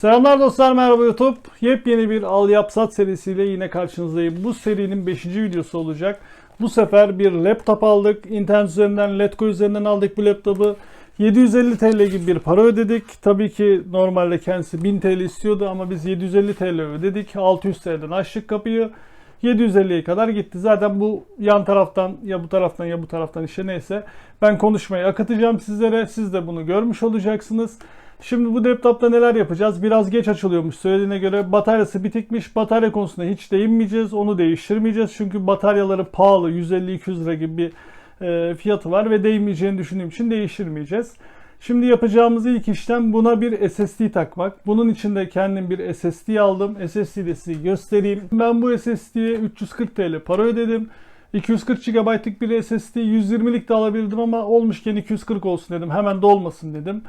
Selamlar dostlar merhaba YouTube. Yepyeni bir Al Yap Sat serisiyle yine karşınızdayım. Bu serinin 5. videosu olacak. Bu sefer bir laptop aldık. İnternet üzerinden Letgo üzerinden aldık bu laptopu. 750 TL gibi bir para ödedik. Tabii ki normalde kendisi 1000 TL istiyordu ama biz 750 TL ödedik. 600 TL'den açtık kapıyı. 750'ye kadar gitti. Zaten bu yan taraftan ya bu taraftan ya bu taraftan işte neyse. Ben konuşmayı akıtacağım sizlere. Siz de bunu görmüş olacaksınız. Şimdi bu laptopta neler yapacağız? Biraz geç açılıyormuş söylediğine göre. Bataryası bitikmiş. Batarya konusunda hiç değinmeyeceğiz. Onu değiştirmeyeceğiz. Çünkü bataryaları pahalı. 150-200 lira gibi bir e, fiyatı var ve değmeyeceğini düşündüğüm için değiştirmeyeceğiz. Şimdi yapacağımız ilk işlem buna bir SSD takmak. Bunun için de kendim bir SSD aldım. SSD'yi de size göstereyim. Ben bu SSD'ye 340 TL para ödedim. 240 GB'lık bir SSD 120'lik de alabilirdim ama olmuşken 240 olsun dedim. Hemen dolmasın dedim.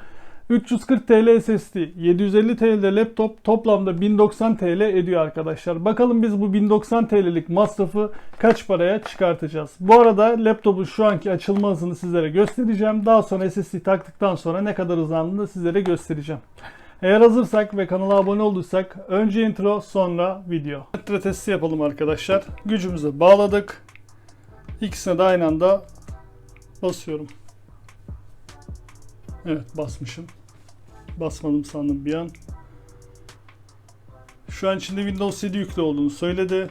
340 TL SSD, 750 TL'de laptop toplamda 1090 TL ediyor arkadaşlar. Bakalım biz bu 1090 TL'lik masrafı kaç paraya çıkartacağız. Bu arada laptopun şu anki açılma hızını sizlere göstereceğim. Daha sonra SSD taktıktan sonra ne kadar hızlandığını sizlere göstereceğim. Eğer hazırsak ve kanala abone olduysak önce intro sonra video. Metre testi yapalım arkadaşlar. Gücümüzü bağladık. İkisine de aynı anda basıyorum. Evet basmışım. Basmadım sandım bir an. Şu an içinde Windows 7 yüklü olduğunu söyledi.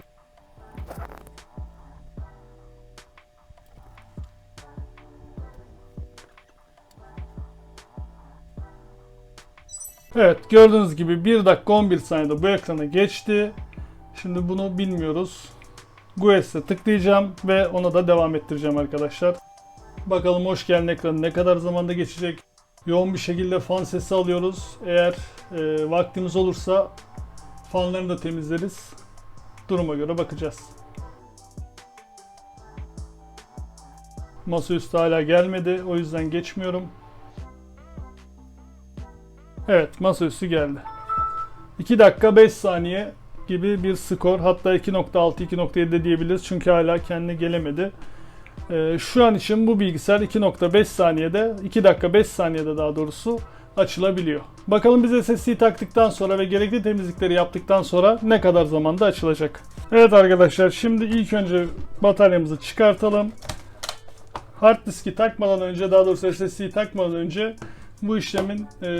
Evet gördüğünüz gibi 1 dakika 11 saniyede bu ekrana geçti. Şimdi bunu bilmiyoruz. GUES'e tıklayacağım ve ona da devam ettireceğim arkadaşlar. Bakalım hoş geldin ekranı ne kadar zamanda geçecek. Yoğun bir şekilde fan sesi alıyoruz. Eğer e, vaktimiz olursa fanlarını da temizleriz. Duruma göre bakacağız. Masaüstü hala gelmedi. O yüzden geçmiyorum. Evet masaüstü geldi. 2 dakika 5 saniye gibi bir skor. Hatta 2.6 2.7 diyebiliriz. Çünkü hala kendine gelemedi. Ee, şu an için bu bilgisayar 2.5 saniyede, 2 dakika 5 saniyede daha doğrusu açılabiliyor. Bakalım biz SSD'yi taktıktan sonra ve gerekli temizlikleri yaptıktan sonra ne kadar zamanda açılacak. Evet arkadaşlar şimdi ilk önce bataryamızı çıkartalım. Hard diski takmadan önce daha doğrusu SSD'yi takmadan önce bu işlemin e,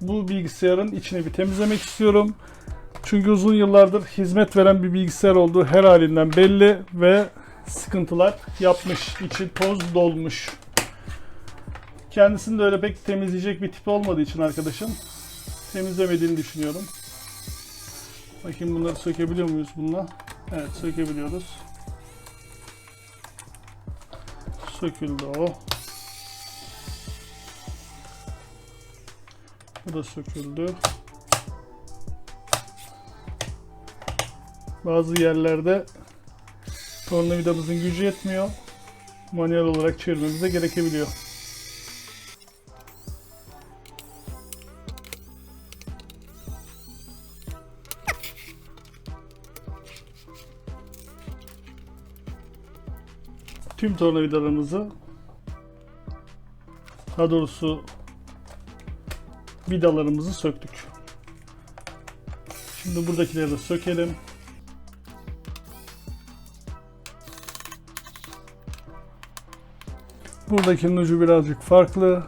bu bilgisayarın içini bir temizlemek istiyorum. Çünkü uzun yıllardır hizmet veren bir bilgisayar olduğu her halinden belli ve sıkıntılar yapmış. içi toz dolmuş. Kendisini de öyle pek temizleyecek bir tip olmadığı için arkadaşım temizlemediğini düşünüyorum. Bakayım bunları sökebiliyor muyuz bununla? Evet sökebiliyoruz. Söküldü o. Bu da söküldü. Bazı yerlerde tornavidamızın gücü yetmiyor. Manuel olarak çevirmemiz de gerekebiliyor. Tüm tornavidalarımızı daha doğrusu vidalarımızı söktük. Şimdi buradakileri de sökelim. Buradakinin ucu birazcık farklı.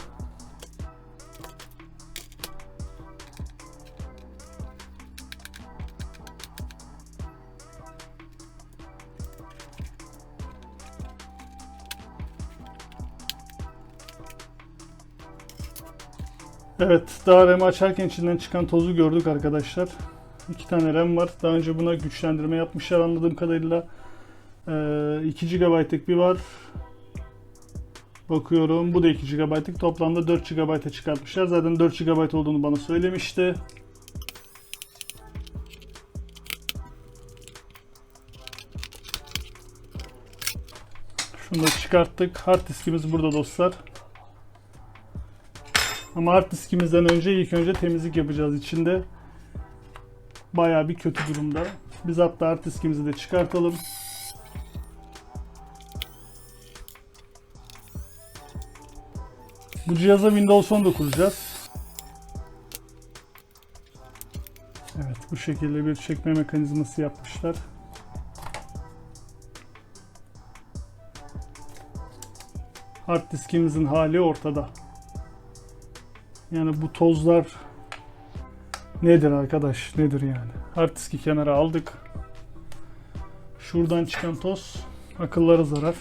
Evet, daha RAM açarken içinden çıkan tozu gördük arkadaşlar. İki tane RAM var. Daha önce buna güçlendirme yapmışlar anladığım kadarıyla. Ee, 2 GB'lık bir var. Bakıyorum bu da 2 GB'lık toplamda 4 GB'a çıkartmışlar. Zaten 4 GB olduğunu bana söylemişti. Şunu da çıkarttık. Hard diskimiz burada dostlar. Ama hard diskimizden önce ilk önce temizlik yapacağız içinde. Bayağı bir kötü durumda. Biz hatta hard diskimizi de çıkartalım. Bu cihaza Windows 10 da kuracağız. Evet bu şekilde bir çekme mekanizması yapmışlar. Hard diskimizin hali ortada. Yani bu tozlar nedir arkadaş? Nedir yani? Hard diski kenara aldık. Şuradan çıkan toz akıllara zarar.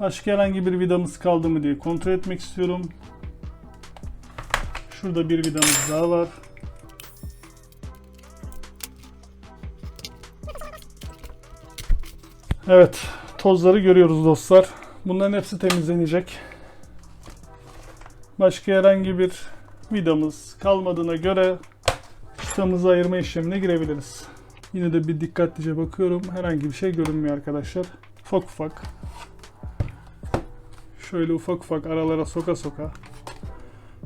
Başka herhangi bir vidamız kaldı mı diye kontrol etmek istiyorum. Şurada bir vidamız daha var. Evet, tozları görüyoruz dostlar. Bunların hepsi temizlenecek. Başka herhangi bir vidamız kalmadığına göre çıtamızı ayırma işlemine girebiliriz. Yine de bir dikkatlice bakıyorum. Herhangi bir şey görünmüyor arkadaşlar. Ufak ufak. Şöyle ufak ufak aralara soka soka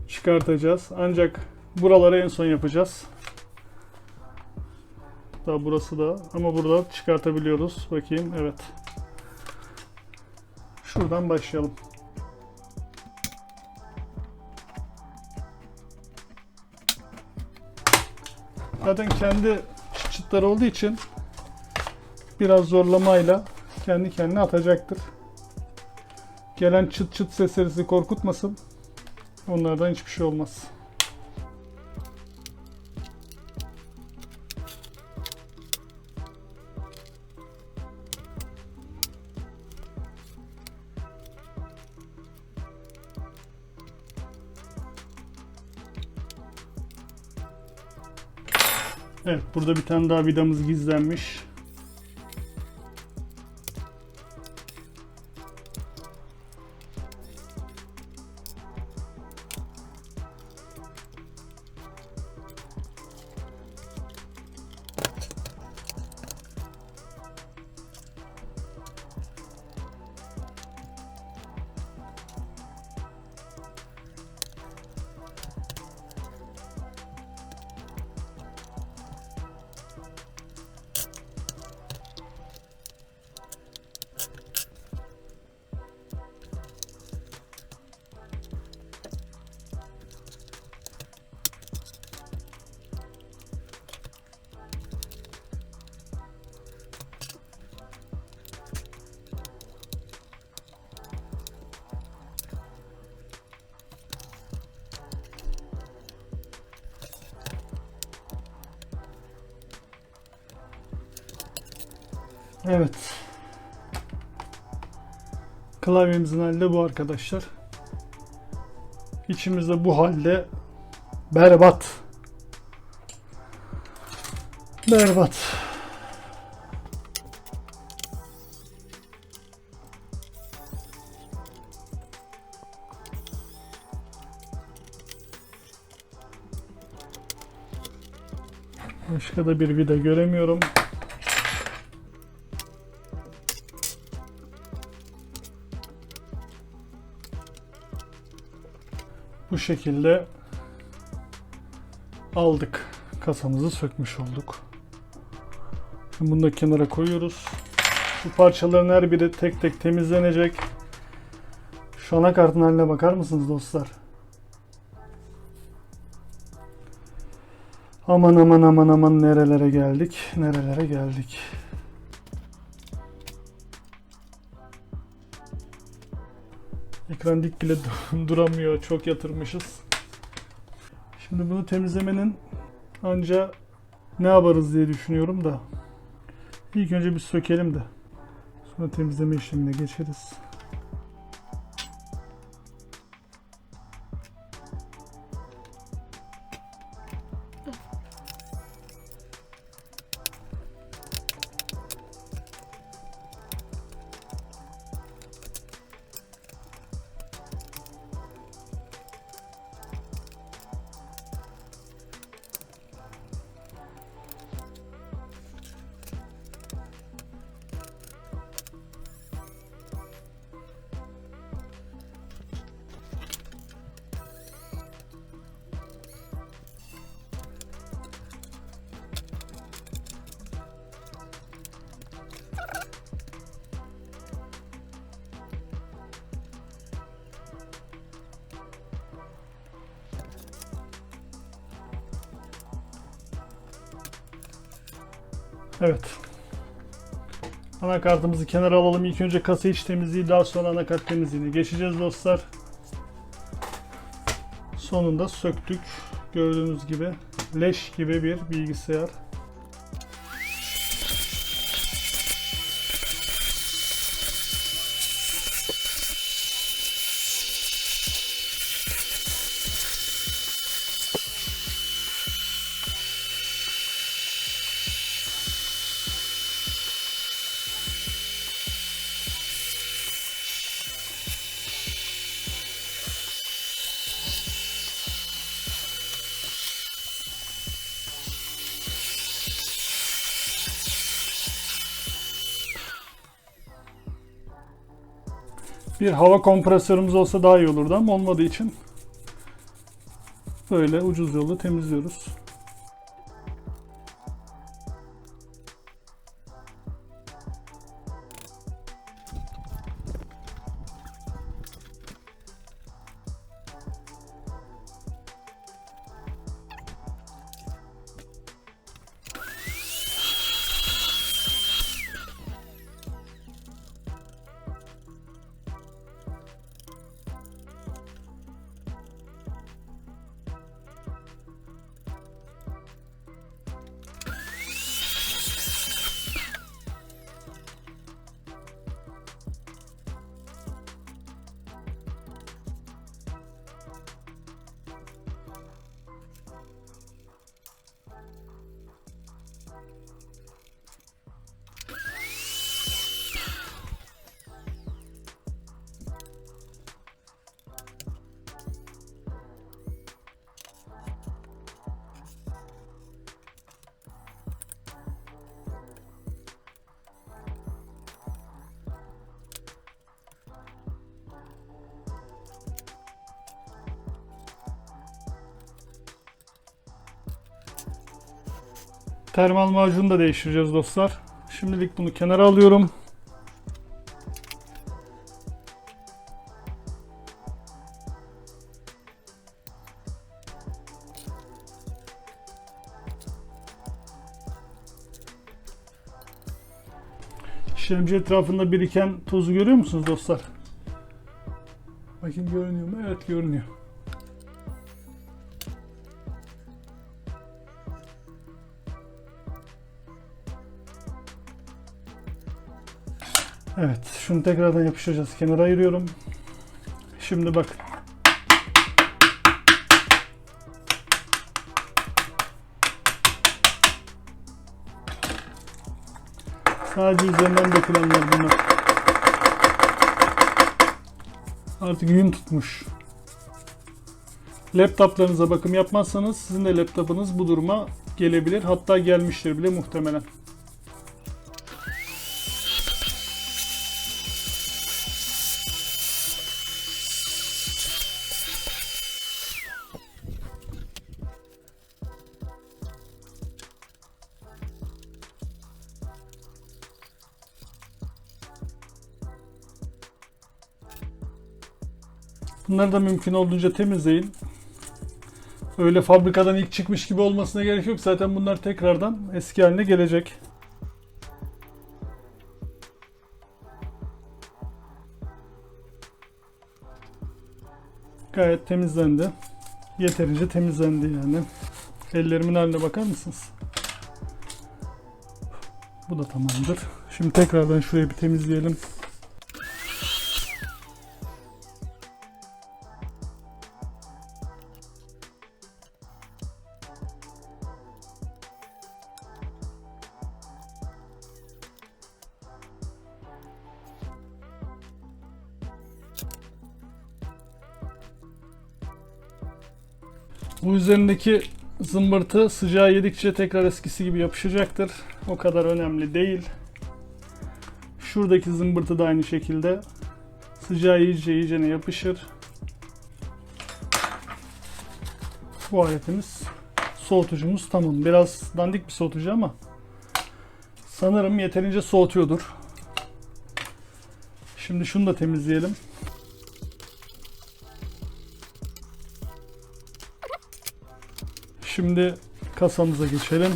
çıkartacağız. Ancak buraları en son yapacağız. Daha burası da ama burada çıkartabiliyoruz. Bakayım evet. Şuradan başlayalım. Zaten kendi çıt çıtları olduğu için biraz zorlamayla kendi kendine atacaktır. Gelen çıt çıt sesleri korkutmasın. Onlardan hiçbir şey olmaz. Evet, burada bir tane daha vidamız gizlenmiş. Evet. Klavyemizin hali de bu arkadaşlar. İçimizde bu halde berbat. Berbat. Başka da bir vida göremiyorum. Şekilde aldık. Kasamızı sökmüş olduk. Şimdi bunu da kenara koyuyoruz. Bu parçaların her biri tek tek temizlenecek. Şu anakartın haline bakar mısınız dostlar? Aman aman aman aman nerelere geldik, nerelere geldik. Ekran dik bile duramıyor. Çok yatırmışız. Şimdi bunu temizlemenin anca ne yaparız diye düşünüyorum da. İlk önce bir sökelim de. Sonra temizleme işlemine geçeriz. Evet. Anakartımızı kenara alalım. İlk önce kasa iç temizliği daha sonra anakart temizliğine geçeceğiz dostlar. Sonunda söktük. Gördüğünüz gibi leş gibi bir bilgisayar. Bir hava kompresörümüz olsa daha iyi olurdu ama olmadığı için böyle ucuz yolu temizliyoruz. Termal macunu da değiştireceğiz dostlar. Şimdilik bunu kenara alıyorum. İşlemci etrafında biriken tozu görüyor musunuz dostlar? Bakın görünüyor mu? Evet görünüyor. Evet, şunu tekrardan yapıştıracağız. Kenara ayırıyorum. Şimdi bak. Sadece üzerinden dökülenler bunlar. Artık yün tutmuş. Laptoplarınıza bakım yapmazsanız sizin de laptopunuz bu duruma gelebilir. Hatta gelmiştir bile muhtemelen. Bunları da mümkün olduğunca temizleyin. Öyle fabrikadan ilk çıkmış gibi olmasına gerek yok. Zaten bunlar tekrardan eski haline gelecek. Gayet temizlendi. Yeterince temizlendi yani. Ellerimin haline bakar mısınız? Bu da tamamdır. Şimdi tekrardan şurayı bir temizleyelim. Üzerindeki zımbırtı sıcağı yedikçe tekrar eskisi gibi yapışacaktır. O kadar önemli değil. Şuradaki zımbırtı da aynı şekilde sıcağı iyice iyicene yapışır. Bu aletimiz soğutucumuz tamam. Biraz dandik bir soğutucu ama sanırım yeterince soğutuyordur. Şimdi şunu da temizleyelim. Şimdi kasamıza geçelim.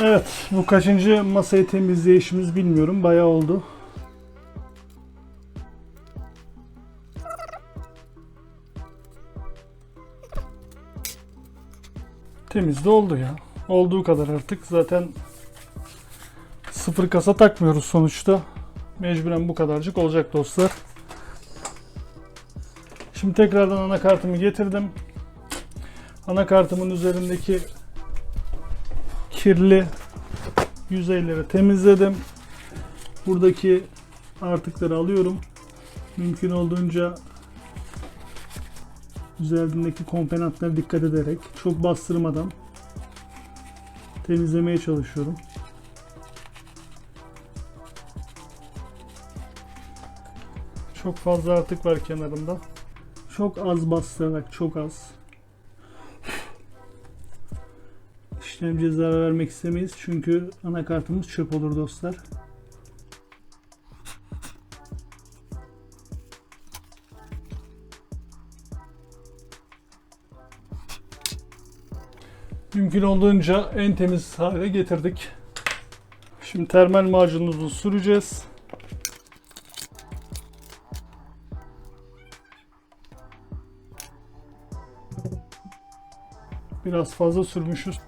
Evet, bu kaçıncı masayı temizleyişimiz bilmiyorum. Bayağı oldu. Temiz de oldu ya. Olduğu kadar artık. Zaten sıfır kasa takmıyoruz sonuçta. Mecburen bu kadarcık olacak dostlar. Şimdi tekrardan anakartımı getirdim. Anakartımın üzerindeki kirli yüzeyleri temizledim. Buradaki artıkları alıyorum. Mümkün olduğunca üzerindeki komponentlere dikkat ederek çok bastırmadan temizlemeye çalışıyorum. Çok fazla artık var kenarında. Çok az bastırarak çok az. İşlemciye zarar vermek istemeyiz çünkü anakartımız çöp olur dostlar. Mümkün olduğunca en temiz hale getirdik. Şimdi termal macunumuzu süreceğiz. Biraz fazla sürmüşüz.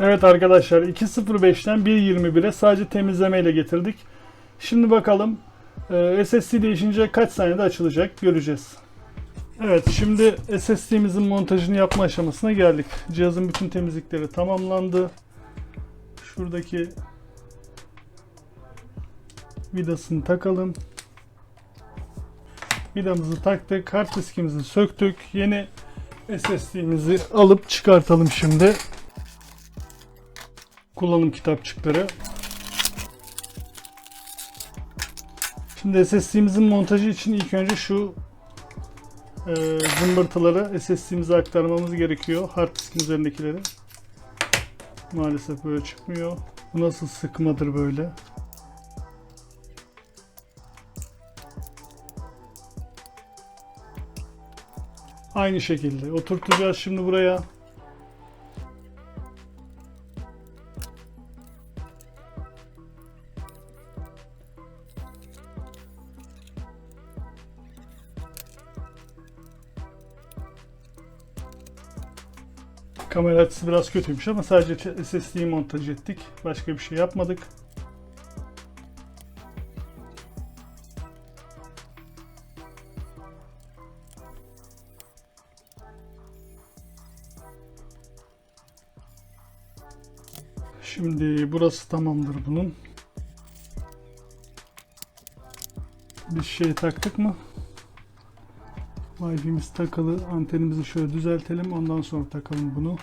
Evet arkadaşlar 2.05'ten 1.21'e sadece temizlemeyle getirdik. Şimdi bakalım e, SSD değişince kaç saniyede açılacak göreceğiz. Evet şimdi SSD'mizin montajını yapma aşamasına geldik. Cihazın bütün temizlikleri tamamlandı. Şuradaki vidasını takalım. Vidamızı taktık. Hard diskimizi söktük. Yeni SSD'mizi alıp çıkartalım şimdi kullanım kitapçıkları. Şimdi SSD'mizin montajı için ilk önce şu e, zımbırtıları SSD'mize aktarmamız gerekiyor. Hard diskin üzerindekileri. Maalesef böyle çıkmıyor. Bu nasıl sıkmadır böyle? Aynı şekilde oturtacağız şimdi buraya. Kamera açısı biraz kötüymüş ama sadece SSD'yi montaj ettik. Başka bir şey yapmadık. Şimdi burası tamamdır bunun. Bir şey taktık mı? Wi-Fi'miz takılı. Antenimizi şöyle düzeltelim. Ondan sonra takalım bunu.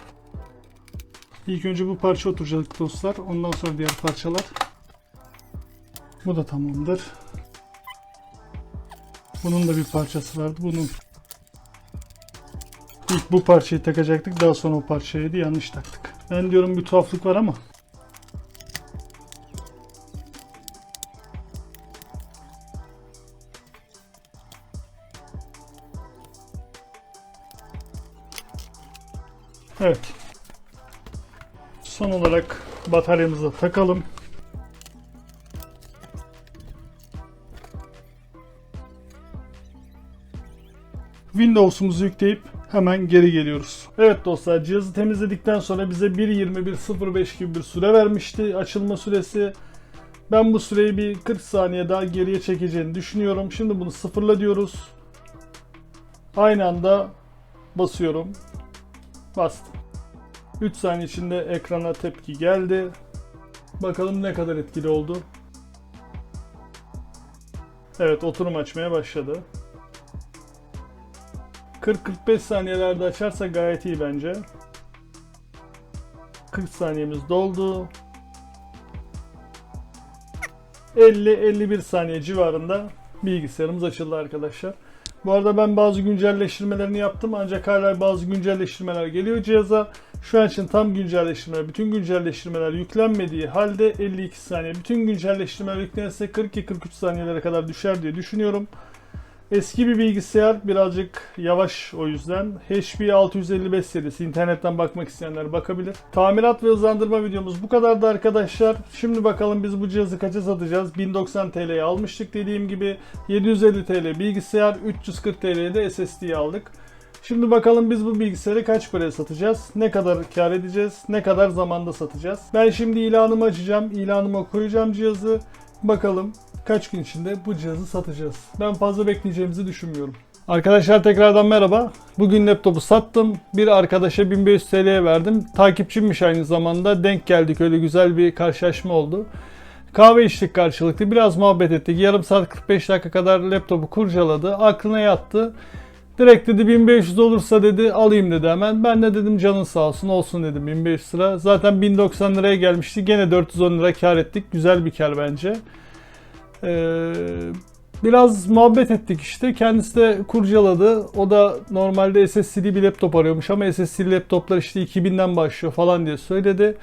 İlk önce bu parça oturacak dostlar. Ondan sonra diğer parçalar. Bu da tamamdır. Bunun da bir parçası vardı. Bunun ilk bu parçayı takacaktık. Daha sonra o parçayı yanlış taktık. Ben diyorum bir tuhaflık var ama bataryamızı takalım. Windows'umuzu yükleyip hemen geri geliyoruz. Evet dostlar cihazı temizledikten sonra bize 1.21.05 gibi bir süre vermişti. Açılma süresi. Ben bu süreyi bir 40 saniye daha geriye çekeceğini düşünüyorum. Şimdi bunu sıfırla diyoruz. Aynı anda basıyorum. Bastım. 3 saniye içinde ekrana tepki geldi. Bakalım ne kadar etkili oldu. Evet oturum açmaya başladı. 40-45 saniyelerde açarsa gayet iyi bence. 40 saniyemiz doldu. 50-51 saniye civarında bilgisayarımız açıldı arkadaşlar. Bu arada ben bazı güncelleştirmelerini yaptım ancak hala bazı güncelleştirmeler geliyor cihaza. Şu an için tam güncelleştirmeler, bütün güncelleştirmeler yüklenmediği halde 52 saniye. Bütün güncelleştirmeler yüklenirse 42-43 saniyelere kadar düşer diye düşünüyorum. Eski bir bilgisayar birazcık yavaş o yüzden. HP 655 serisi internetten bakmak isteyenler bakabilir. Tamirat ve hızlandırma videomuz bu kadardı arkadaşlar. Şimdi bakalım biz bu cihazı kaça satacağız? 1090 TL'ye almıştık dediğim gibi. 750 TL bilgisayar, 340 TL'ye de SSD'yi aldık. Şimdi bakalım biz bu bilgisayarı kaç paraya satacağız? Ne kadar kar edeceğiz? Ne kadar zamanda satacağız? Ben şimdi ilanımı açacağım. İlanıma koyacağım cihazı. Bakalım kaç gün içinde bu cihazı satacağız. Ben fazla bekleyeceğimizi düşünmüyorum. Arkadaşlar tekrardan merhaba. Bugün laptopu sattım. Bir arkadaşa 1500 TL'ye verdim. Takipçimmiş aynı zamanda. Denk geldik. Öyle güzel bir karşılaşma oldu. Kahve içtik karşılıklı. Biraz muhabbet ettik. Yarım saat 45 dakika kadar laptopu kurcaladı. Aklına yattı. Direkt dedi 1500 olursa dedi alayım dedi hemen. Ben de dedim canın sağ olsun olsun dedim 1500 lira. Zaten 1090 liraya gelmişti. Gene 410 lira kar ettik. Güzel bir kar bence. Ee, biraz muhabbet ettik işte. Kendisi de kurcaladı. O da normalde SSD bir laptop arıyormuş ama SSD laptoplar işte 2000'den başlıyor falan diye söyledi.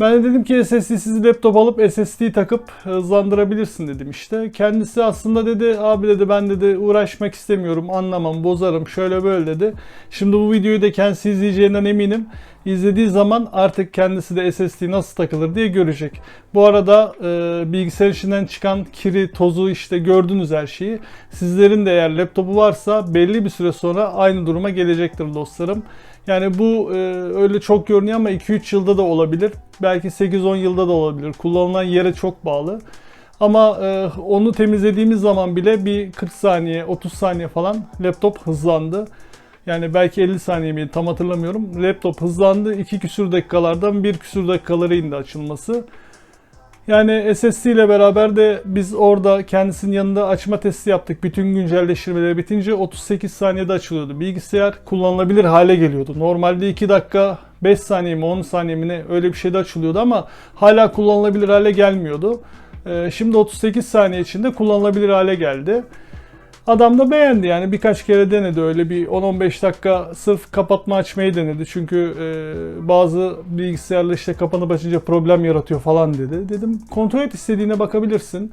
Ben de dedim ki SSD'siz laptop alıp SSD takıp hızlandırabilirsin dedim işte. Kendisi aslında dedi abi dedi ben dedi uğraşmak istemiyorum anlamam bozarım şöyle böyle dedi. Şimdi bu videoyu da kendisi izleyeceğinden eminim. İzlediği zaman artık kendisi de SSD nasıl takılır diye görecek. Bu arada e, bilgisayar içinden çıkan kiri, tozu işte gördünüz her şeyi. Sizlerin de eğer laptopu varsa belli bir süre sonra aynı duruma gelecektir dostlarım. Yani bu e, öyle çok görünüyor ama 2-3 yılda da olabilir. Belki 8-10 yılda da olabilir. Kullanılan yere çok bağlı. Ama e, onu temizlediğimiz zaman bile bir 40 saniye, 30 saniye falan laptop hızlandı. Yani belki 50 saniye miydi tam hatırlamıyorum. Laptop hızlandı. 2 küsür dakikalardan 1 küsür dakikalara indi açılması. Yani SSD ile beraber de biz orada kendisinin yanında açma testi yaptık. Bütün güncelleştirmeleri bitince 38 saniyede açılıyordu. Bilgisayar kullanılabilir hale geliyordu. Normalde 2 dakika 5 saniye mi 10 saniye mi ne öyle bir şeyde açılıyordu ama hala kullanılabilir hale gelmiyordu. Ee, şimdi 38 saniye içinde kullanılabilir hale geldi. Adam da beğendi yani birkaç kere denedi öyle bir 10-15 dakika sırf kapatma açmayı denedi. Çünkü e, bazı bilgisayarla işte kapanıp açınca problem yaratıyor falan dedi. Dedim kontrol et istediğine bakabilirsin.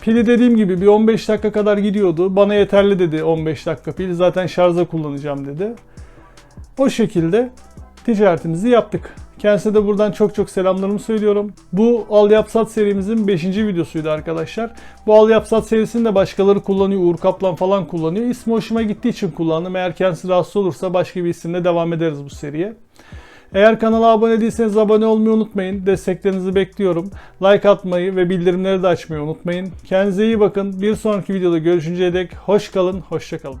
Pili dediğim gibi bir 15 dakika kadar gidiyordu. Bana yeterli dedi 15 dakika pil. Zaten şarjda kullanacağım dedi. O şekilde ticaretimizi yaptık. Kendisine de buradan çok çok selamlarımı söylüyorum. Bu Al Yap Sat serimizin 5. videosuydu arkadaşlar. Bu Al Yap Sat serisini de başkaları kullanıyor. Uğur Kaplan falan kullanıyor. İsmi hoşuma gittiği için kullandım. Eğer kendisi rahatsız olursa başka bir isimle devam ederiz bu seriye. Eğer kanala abone değilseniz abone olmayı unutmayın. Desteklerinizi bekliyorum. Like atmayı ve bildirimleri de açmayı unutmayın. Kendinize iyi bakın. Bir sonraki videoda görüşünceye dek hoş kalın, hoşça kalın.